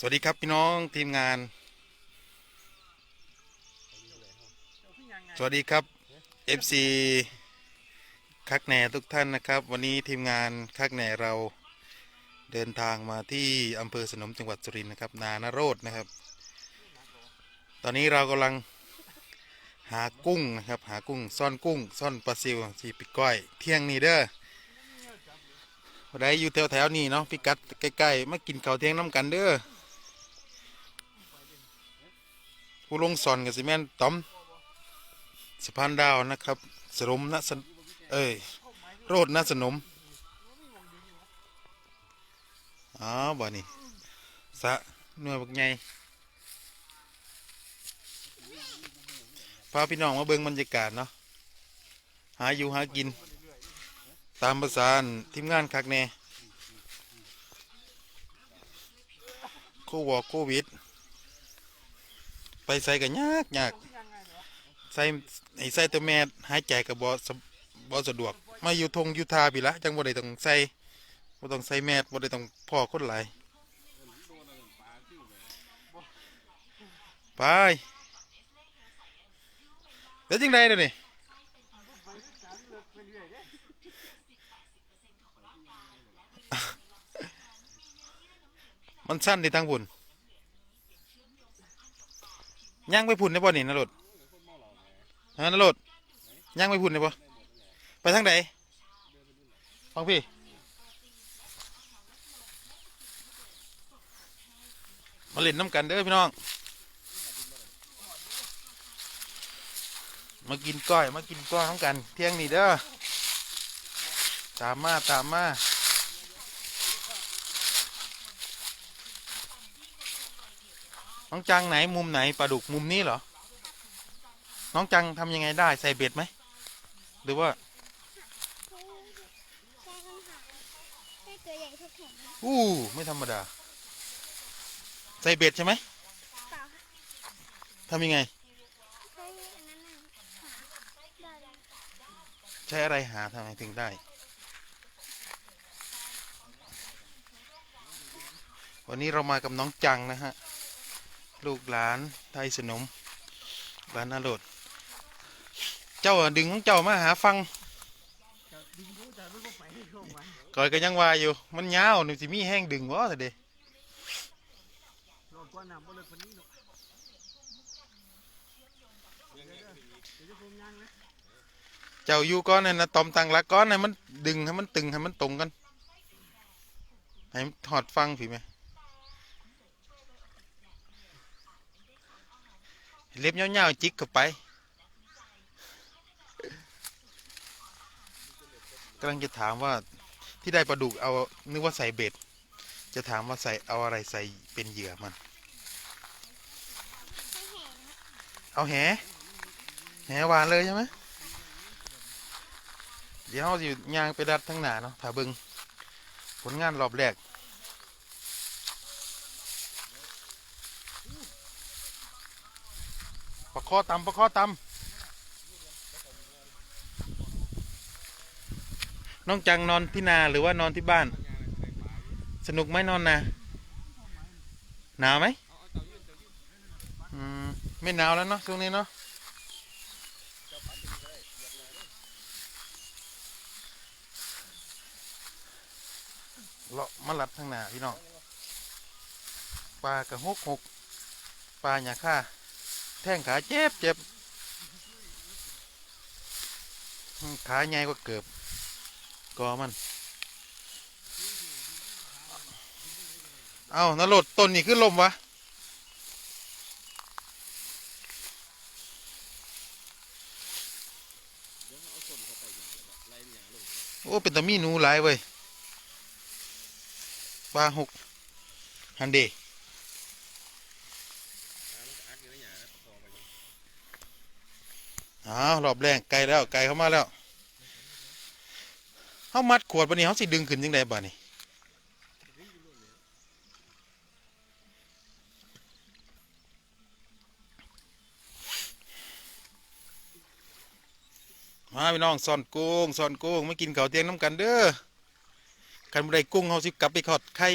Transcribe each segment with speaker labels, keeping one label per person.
Speaker 1: สวัสดีครับพี่น้องทีมงาน สวัสดีครับ FC คักแหน่ทุกท่านนะครับ วันนี้ทีมงานคักแหน่เราเดินทางมาที่อำเภอสนมจังหวัดสุรินทร์นะครับ นานโรดนะครับ ตอนนี้เรากำลังหากุ้งนะครับ หากุ้งซ่อนกุ้งซ่อนปลาซิวสีปิดก้อย เที่ยงนี้เด้อวันใดอยู่แถวๆนี้เนาะพิกัดใกล้ๆมากินข้าวเที่ยงน้ำกันเด้อ ผู้ลงสอนกับสิแมนต้อมสะพานดาวนะครับสรมนะสนเอ้ยโรดนะสนมอ๋อบ่นี่สะหน่วยบักใหญ่พาพี่น้องมาเบิ่งบรรยากาศเนาะหาอยู่หากิน ตามประสานทีมงานคักแน่โควอกโควิด ไปใส่กันยากยากใส่ไอ้ใส่ตัวแม่หายใจกับบสบสะดวก มาอยู่ทงอยู่ทาพี่ละจังบ่ได้ต้องใส่บ่ต้องใส่แมสบ่ได้ต้องพ่อคนหลายไปแล้วจังไดเดี๋ยวนี้มันสั้นในทางบุญ ย่างไปพุ่นได้ป่ะนี่นรดฮะนรดย่างไปพุ่นได้ป่ะไปทางไหนฟังพี่มาเล่นน้ำกันเด้อพี่น้อง มากินก้อย มากินก้อยน้ำกัน เที่ยงนี่เด้อ ตามมาตามมา น้องจังไหนมุมไหนปลาดุกมุมนี้เหรอ น้องจังทำยังไงได้ใส่เบ็ดไหม หรือว่า
Speaker 2: แค่ปัญหาแค่ตัวใหญ่ทุกแข็ง
Speaker 1: อู้ไม่ธรรมดา ใส่เบ็ดใช่ไหม
Speaker 2: เปล่า
Speaker 1: ทำยังไง
Speaker 2: แค่อันนั้นน่ะหาได้เลย
Speaker 1: ใช้อะไรหาทำไมถึงได้ วันนี้เรามากับน้องจังนะฮะ ลูกหลานไทยสนมบ้านนาโรดเจ้าอะดึงของเจ้ามาหาฟังก่อยก็ยังว่าอยู่ มันยาวนี่สิมีแห้งดึงวะแต่เด
Speaker 3: รอดกว่าน้ำบ่เลยคนนี้เนาะเดี๋ยวเดี๋ยวเดี๋ยวจะผมย่างนะ
Speaker 1: เจ้าอยู่ก้อนนั่นนะตอมตังลักก้อนให้มันดึงให้มันตึงให้มันตรงกันให้มันถอดฟังผีไหม เล็บยาวๆจิกเข้าไปกำลังจะถามว่าที่ได้ปลาดุกเอานึกว่าใส่เบ็ด จะถามว่าใส่เอาอะไรใส่เป็นเหยื่อมัน เอาแหแหหวานเลยใช่ไหมเดี๋ยวเราสิย่างไปดัดทั้งหนาเนาะถ้าเบิงผลงานรอบแรก ประคอตำประคอตำน้องจังนอนที่นาหรือว่านอนที่บ้าน สนุกไหมนอนนาหนาวไหมอืมไม่หนาวแล้วเนาะช่วงนี้เนาะเลาะมาลัดทางหน้าพี่น้องปลากระหกหกปลาหยาค่า แท่งขาเจ็บเจ็บขาใหญ่กว่าเกือบกอมัน เอานรดต้นนี่ขึ้นลมวะโอ้ เป็นตะมีหนูหลายเว้ยปลาหกฮันเด อ้าวรอบแรกไกลแล้วไกลเข้ามาแล้วเขามัดขวดปะนี่เขาสิดึงขึ้นยังไงบ้านี่มาพี่น้องซ่อนกุ้งซ่อนกุ้งไม่กินเขาเตียงน้ำกันเด้อกันบ่ได้กุ้งเขาสิกลับไปขอดไข่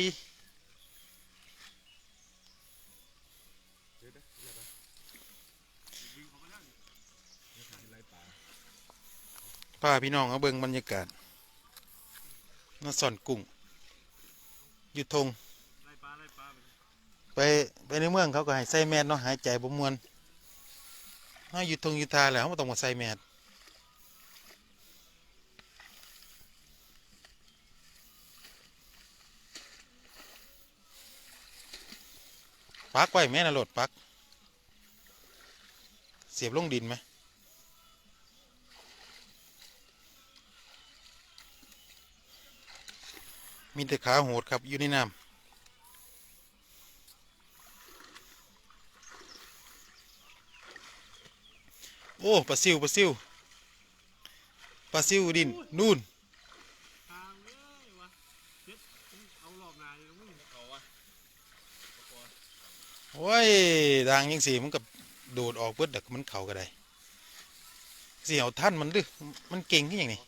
Speaker 1: พาพี่น้องเอาเบิ่งบรรยากาศน่าสอนกุ้งอยู่ทง
Speaker 3: ไปไป
Speaker 1: ในเมืองเขาก็ให้ใส่แมสเนาะหายใจบ่มวนเฮาอยู่ทงอยู่ทาแล้วเฮาบ่ต้องมาใส่แมสปักไว้แม่นะโหลดปัก เสียบลงดินไหม มีแต่ขาโหดครับอยู่ในน้ำโอ้ปลาซิวปลาซิวปลาซิวดินนู่น
Speaker 3: ทางเลยดเอางเขาวะ
Speaker 1: โอ้ยทางยังสีมันกับโดดออกเบิดเด็กมันเข่าก็ได้เสียวท่านมันดื้อมันเก่งที่อย่างนี้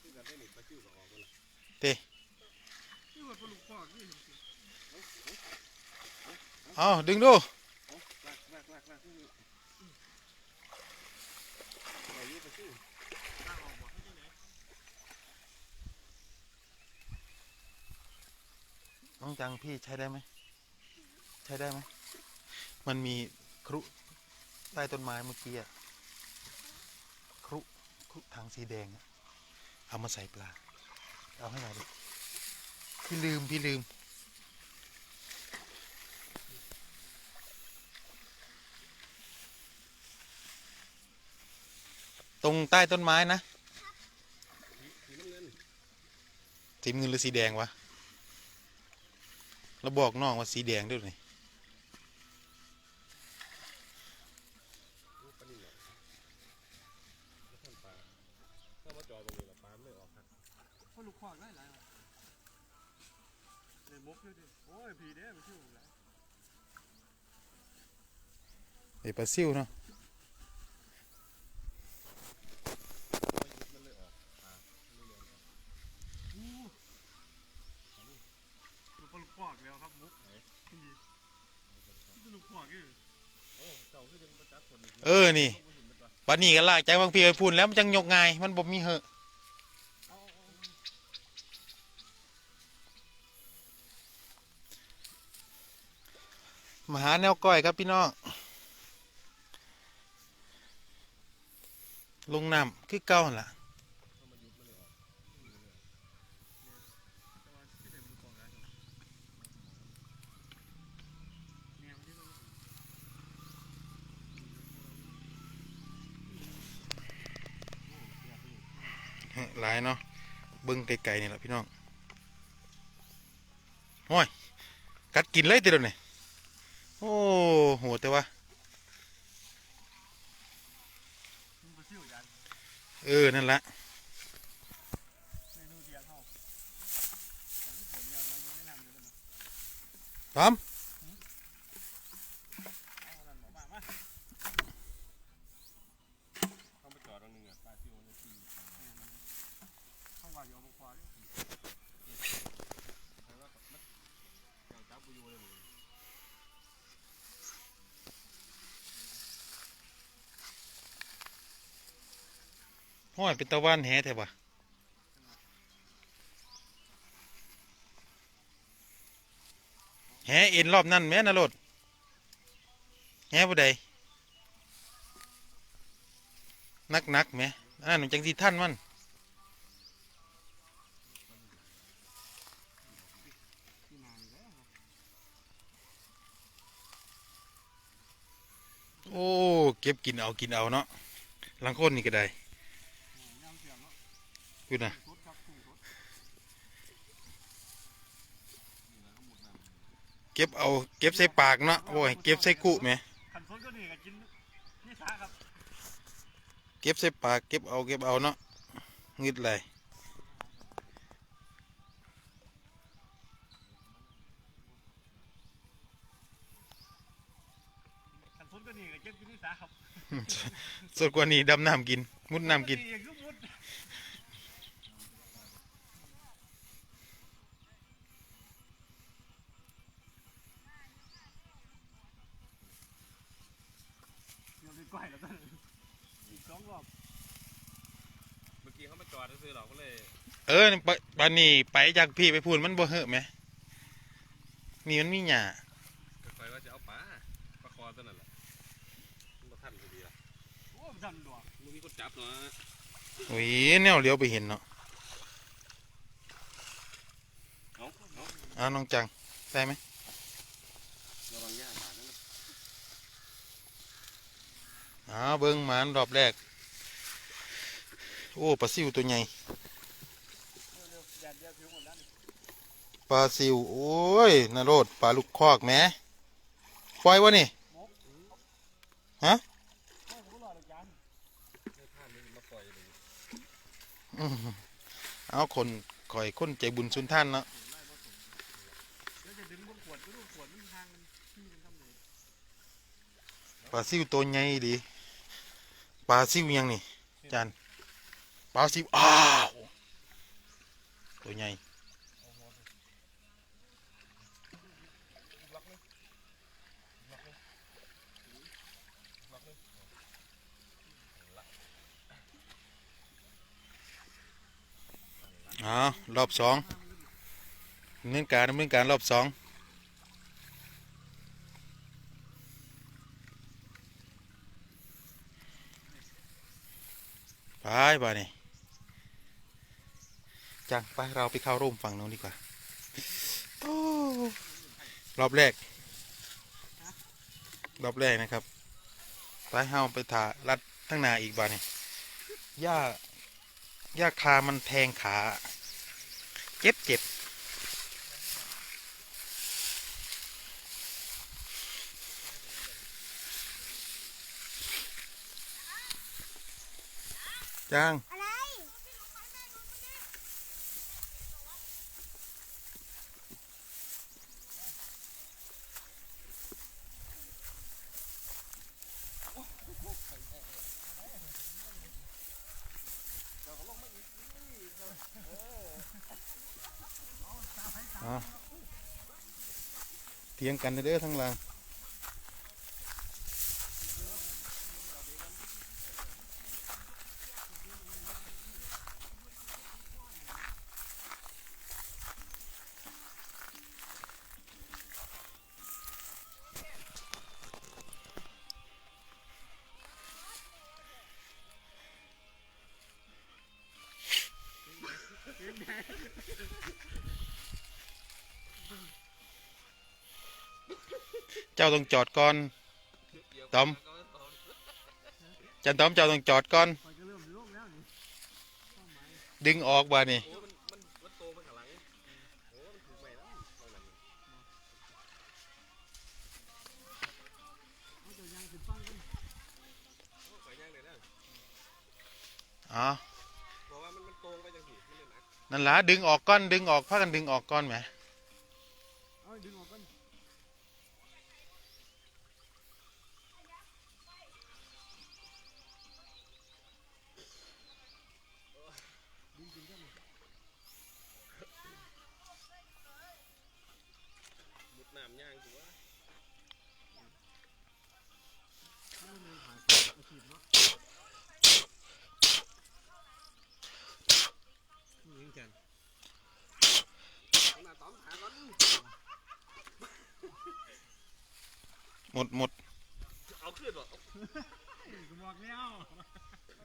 Speaker 1: เต้
Speaker 3: นี่ว่าปลาลูกคอกนี่
Speaker 1: เอาดึงดู
Speaker 3: ลากลากลากลากนี่ไหนยี่ปลาซิวลากออกบ่ให้ที่ไหน
Speaker 1: น้องจังพี่ใช้ได้ไหม ใช้ได้ไหม มันมีครุใต้ต้นไม้เมื่อกี้อะครุครุทางสีแดงอะเอามาใส่ปลา เอาให้หน่อยดิพี่ลืม พี่ลืม ตรงใต้ต้นไม้นะ
Speaker 3: สีน้ำเงิน
Speaker 1: สีเงินหรือสีแดงวะเราบอกน้องว่าสีแดงด้วยนี่
Speaker 3: ปลานิ่มเนี่ยแล้วท่านปลาถ้ามาจอตรงนี้ละปลาไม่ออกครับปลาลูกคอกได้หลายเลยมุกด้วยดิโอ้ยพีเด้ปลาซิวหลาย
Speaker 1: ไอปลาซิวเนาะ
Speaker 3: มันเลยออกปลาไม่เลยออกอู้ดูปลาลูกคอกแล้วครับมุกไหนนี่ปลาลูกคอกนี่โอ้เจ้าคือเป็นประจักษ์คนหนึ่ง
Speaker 1: เออนี่ปลานนี้ก็ลากใจบางพี่ไปพูนแล้วมันจังยกง่ายมันบ่มีเหอะมาหาแนวก้อยครับพี่น้องลงน้ำคือเก่าล่ะ บิ้งไกลๆนี่แหละพี่น้องโอ้ยกัดกินเลยติดแล้วนี่โอ้โหแต่ว่าเออ นั่นละ
Speaker 3: เมนูเดียวเท่าแต่ที่ผมเนี่ยมันยังไม่นำเลยนะ
Speaker 1: พร้อม
Speaker 3: เอาอันนั้นบอกมามาเข้าไปจอดตรงนึงอะปลาซิวมันจะตีเข้าว่าอยู่เอามาควาดิแต่ว่ามันอย่างจับไปอยู่เลยมึง
Speaker 1: โอ้ยเป็นตะวันแหแท้ปะแหเอ็นรอบนั่นแม่นะโลดแหผู้ใดนักนักๆแหม่อันนั้นมันจังสีท่านมั่นโอ้ เก็บกินเอากินเอาเนาะลังคนนี่ก็ได้ พูดนะ
Speaker 3: รถครับพุ่งรถ
Speaker 1: เก็บเอาเก็บใส่ปากเนาะโอ้ยเก็บใส่กุแหม
Speaker 3: ขันสนก็นี่ก็กินนี่ช้าครับ
Speaker 1: เก็บใส่ปากเก็บเอาเก็บเอาเนาะงึดเลย
Speaker 3: ขันสนก็นี่ก็เก็บกินนี่ช้าครับ
Speaker 1: สดกว่านี้ดำน้ำกิน มุดน้ำกิน
Speaker 3: อีกคือมุดเดี๋ยวไปก่อยแล้วกันอีกสองรอบ
Speaker 4: เมื่อ
Speaker 3: อกี้เขามาจอดซื้อหรอกก็ เลย
Speaker 1: เออปะปานนี้ไปจากพี่ไปพูนมันบ่เหอะไหมนี่มันมีหญ้า
Speaker 3: คอยว่าจะเอาปลาปลาคอตัวนั่นแหละมันบ่ทันพอดีละ
Speaker 4: โอ้ดันดอก
Speaker 3: มึงมีคนจับเนาะ
Speaker 1: โอ้ยแนวเลี้ยวไปเห็นเนาะ
Speaker 3: เอาเอา
Speaker 1: เอาน้องจังได้ไหม
Speaker 3: ระวังหญ้าบาดนั่นนะ
Speaker 1: เอาเบิ้งหมานรอบแรก โอ้ปลาซิวตัวใหญ่ ปลาซิว โอ้ยนรดปลาลูกคอกแหม่ปล่อยวะนี่ ฮะ
Speaker 4: เลยจาน
Speaker 3: ให้ท่านนี่มาปล่อยเอา
Speaker 1: คนคอยคนใจบุญสุนท่านเนาะปลาซิวตัวใหญ่ดีปลาซิวยังนี่จานปลาซิวอ้า ญ่เอ๋อรอบสองดำเนินการดำเนินการรอบสองไปบ่านี่จังไป เราไปเข้าร่มฝั่งนู้นดีกว่าโอ้รอบแรก รอบแรกนะครับไปเฮาไปถ่ารัดทั้งนาอีกบ่านี่หญ้าหญ้าคามันแทงขา เจ็บเจ็บจัง
Speaker 2: อะไร
Speaker 1: เถียง กันเด้อทั้งหลา จ้าต้องจอดก่อนต้อมจันต้อมเจ้าต้องจอดก่อน ดึงออกบ่านี่
Speaker 3: โอ้มันมันมันโตไปข้างหลังโอ้มันถูกไหมแล้วข้างหลัง
Speaker 4: เอาตัวยางขึ้นฟังกัน
Speaker 3: โอ้ไปย่างเลยนะ
Speaker 1: อ๋อ
Speaker 3: นั่นล่ะ
Speaker 1: ดึงออกก่อนดึงออกพากันดึงออกก่อนแหม
Speaker 3: ห
Speaker 1: มดหมด
Speaker 3: เอาขึ้นบ่
Speaker 4: กูบอกแล้ว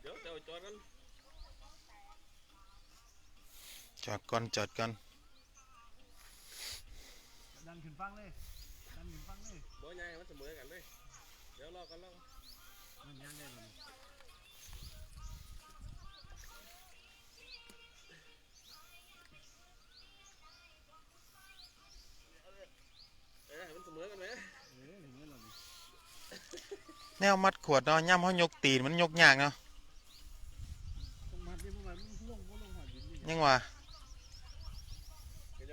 Speaker 3: เดี๋ยวเดี๋ยวจอดกัน
Speaker 1: จอดก่อนจอดก่อน
Speaker 4: ดันขึ้นฟังเลยดันขึ้นฟังเลย
Speaker 3: บ่ยางมันเสมอกันเลยเดี๋ยวรอกันรอ
Speaker 4: มันยางได้เลย
Speaker 3: เอ้ยมันเสมอกันไหม
Speaker 4: เอออย่างนี้เรา
Speaker 1: แนวมัดขวดเนาะย่ำเขายกตีนมันยกยากเนาะ
Speaker 4: ต้องมัดนี่เพราะว่ามันลงก็ลงหอดดินนี่
Speaker 1: ยังว่า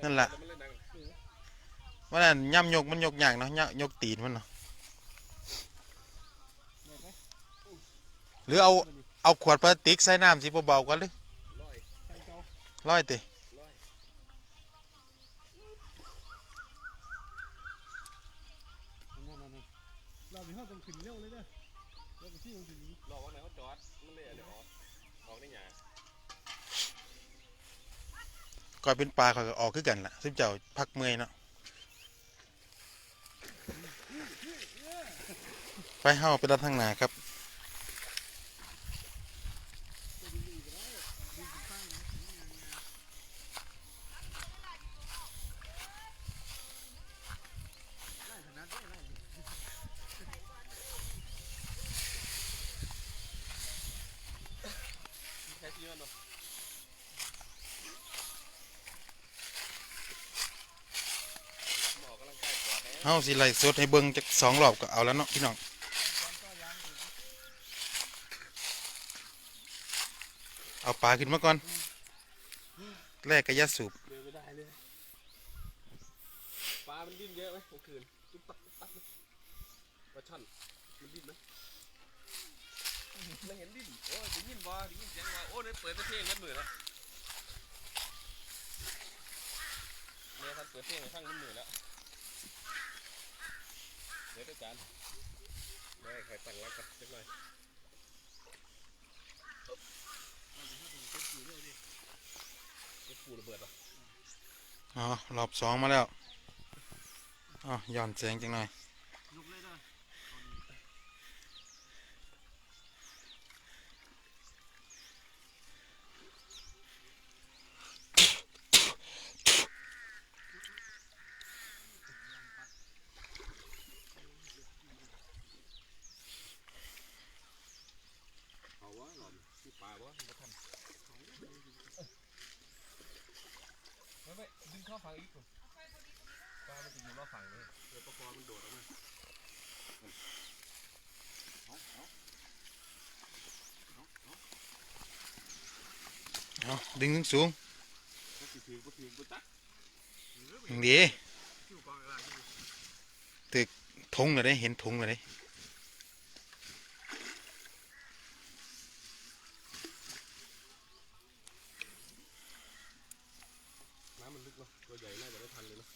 Speaker 1: นั่นแหละ
Speaker 3: มันเลยดัง
Speaker 1: ว่านั่นย่ำยกมันยกยากเนาะย่ำยกตีนมันเนาะ
Speaker 4: ได้ไหม
Speaker 1: หรือเอาเอาขวดพลาสติกใส่น้ำสิเบาๆกันเลย
Speaker 3: ร้อย
Speaker 4: ใช่เจ้า
Speaker 1: ร้อยติ
Speaker 3: ร้อย
Speaker 4: นั่นนั่นนั่นเราไปห้องต้องขึ้นเร็วเลยเด้อเราไปที่ตรงถึงนี้
Speaker 3: รอวันไหนเขาจอดมันเลยเดี๋ยวออกออกได้หยา
Speaker 1: ก่อยเป็นปลาข่อยก็ออกคือกันล่ะซึ่งเจ้าพักเมื่อยเนาะไปเฮาไปด้านทางหน้าครับ
Speaker 3: ใช้ที่มันเนาะมาออกกำลังกายก่อนนะ
Speaker 1: เฮาสิไล่สดให้เบิ่งจักสองรอบก็เอาแล้วเนาะพี่น้องเอาปลาขึ้นมาก่อนแรกกระยาสูบ
Speaker 3: เดินไม่ได้เลยปลา มันดิ้นเยอะไหมกลางคืนตุ๊บตับตุ๊บตับเลยปลาช่อนมันดิ้นไหมไม่เห็นดิ้นโอ้ยได้ยินบ่ได้ยินเสียงว่าโอ้ยเปิดเพลงกันมือแล้วเนี่ยครับเปิดเพลงให้ฟังกันมือแล้ว เดี๋ยวอาจารย์ได้ใครตั้งรักกันสักหน่อยเก็บปูระเบิดเหรอ
Speaker 1: อ๋อรอบสองมาแล้วอ๋อย้อนแสงจังหน่อย
Speaker 4: ลุกเลยเด้อ
Speaker 3: เอาวะหลอมที่ ปลาวะมันจะทันไม่ไม่ดึงเข้าฝั่งอีกก่อปลามันจะอยู่รอบฝั่งเลยเดี๋ยวปลาคอมันโดดออกมา
Speaker 1: เอาดึงสูงสูง
Speaker 3: ถ้าสิถือก็ถือก็ตัก
Speaker 1: ๆอย่างดี
Speaker 4: อยู่ก
Speaker 1: ทงเลยเห็นทงเลยได้
Speaker 3: น้ำมันลึก เนาะตัวใหญ่น่าจะได้ทันเลยเนาะ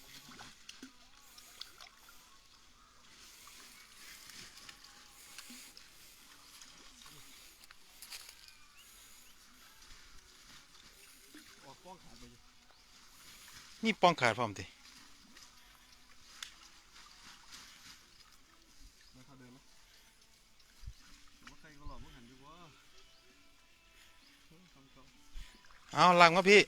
Speaker 4: ออกกล้องขาดไปอยู่
Speaker 1: นี่ป้องขาดพร้อมติ
Speaker 4: มาเท่าเดิมไหมว่าใครก็หลอกมึงหันอยู่วะเฮ้ยคำตอบ
Speaker 1: เอาลังมาพี่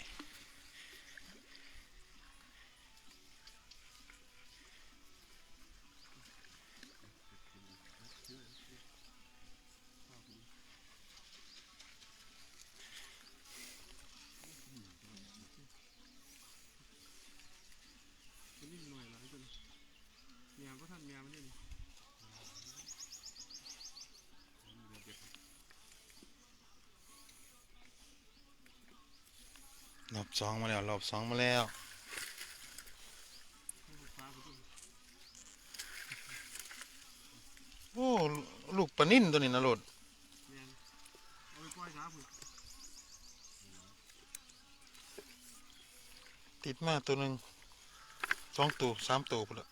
Speaker 1: สองมาแล้ว รอบสองมาแล้วโอ้ลูกปลานิ่นตัวนี้นะโลด
Speaker 4: เมียเอาไปปล่อยช้าพุ่น
Speaker 1: ติดมาตัวหนึ่งสองตัวสามตัวพุ่นละ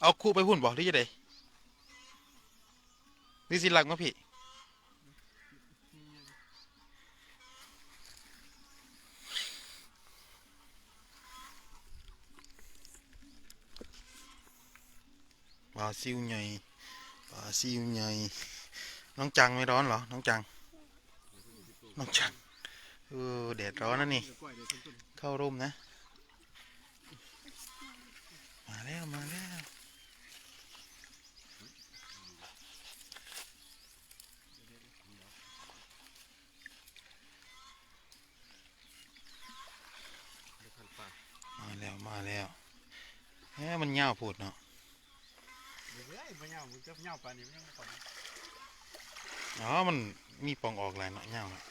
Speaker 1: เอา
Speaker 4: คู่
Speaker 1: ไปพุ่นบอกหรือจะได้หรือสิลักมาพี่ ปลาซิวใหญ่ ปลาซิวใหญ่ น้องจังไม่ร้อนเหรอ น้องจัง น้องจัง เออแดดร้อนนะนี่
Speaker 4: เดี๋ยวปล่อยเข้า
Speaker 1: ร่มนะ มาแล้วมาแล้วมาแล้วมาแล้วแหมมันยวพูดเนาะ
Speaker 4: ๆเดี๋ยวเฮ้ยมันามันจะเงาปานนี้มันยังไม่ก่อน
Speaker 1: อ๋อ มันมีปองออกหลายเนาะยาวเนาะ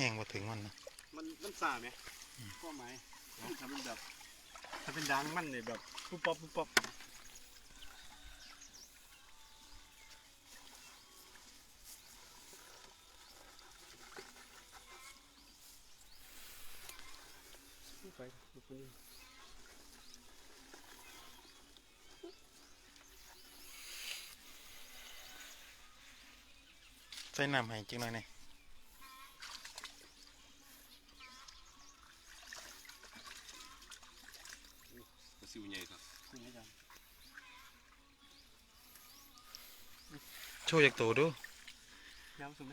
Speaker 1: แห้งมาถึงมันนะ
Speaker 4: มันมันซาไหมก็หมายทำเป็นแบบถ้าเป็นดังมันเนี่ยแบบปุ๊บป๊อบปุ๊บป๊อบไปดูนนี้
Speaker 1: ใส่น้ำให้จังหน่อย
Speaker 3: เนี่
Speaker 1: ย ว์จากตัวดู
Speaker 4: น้ำสุดไหม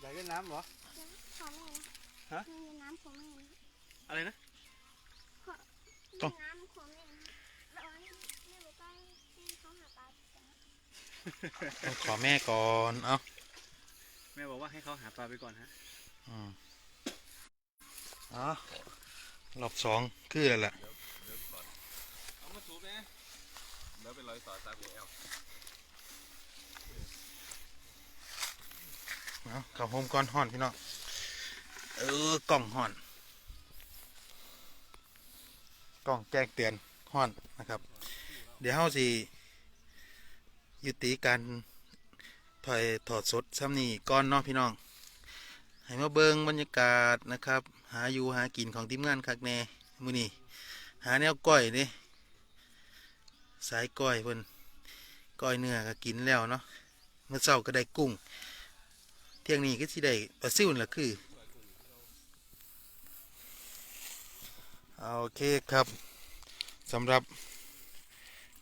Speaker 4: อยากเล่นน้ำเหรอ
Speaker 2: ขอแม่
Speaker 4: ฮะ
Speaker 2: นะมีน้ำของแม่นะ
Speaker 4: อะไรนะ
Speaker 2: มีน้ำของแม่นะแล้วแม่บอกว่าให้เขาหาปลาก่อนนะ
Speaker 1: ต้องขอแม่ก่อนเอา
Speaker 4: แม่บอกว่าให้เขาหาปลาไปก่อนฮะ
Speaker 1: อืมเอ๋อรอบสองคือแล้วล่ะ
Speaker 3: เอามาสูบไหม แล้วเป็นรอยต่อตาหัวแอล
Speaker 1: เอาเข้าโฮมก่อนห่อนพี่น้องเออกล่องห่อน กล่องแจ้งเตือนห่อนนะครับ เดี๋ยวเฮาสิยุติการถอยถอดสดซ้ำนี่ก่อนเนาะพี่น้องให้มาเบิงบรรยากาศนะครับ หาอยู่หากินของทีมงานคักแน่มือนี้หาแนวก้อยนี่ สายก้อยเพิ่นก้อยเนื้อก็กินแล้วเนาะเมื่อเช้าก็ได้กุ้ง เที่ยงนี้ก็สิได้ปลาซิวนั่นล่ะคือโอเคครับสำหรับ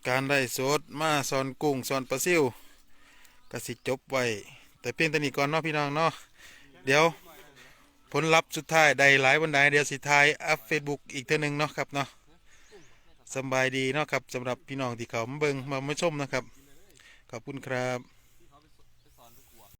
Speaker 1: การได้โสดมาสอนกุ้งสอนปลาซิวก็สิจบไว้แต่เพียงแต่นี้ก่อนเนาะพี่น้องเนาะเดี๋ยวผลลัพธ์สุดท้าย ได้หลายวันใดเดี๋ยวสิทายอัพเฟซบุ๊กอีกเท่านึงเนาะครับเนาะ สบายดีเนาะครับสำหรับพี่น้องที่เขามาเบิงมามาชมนะครับ ขอบคุณครับ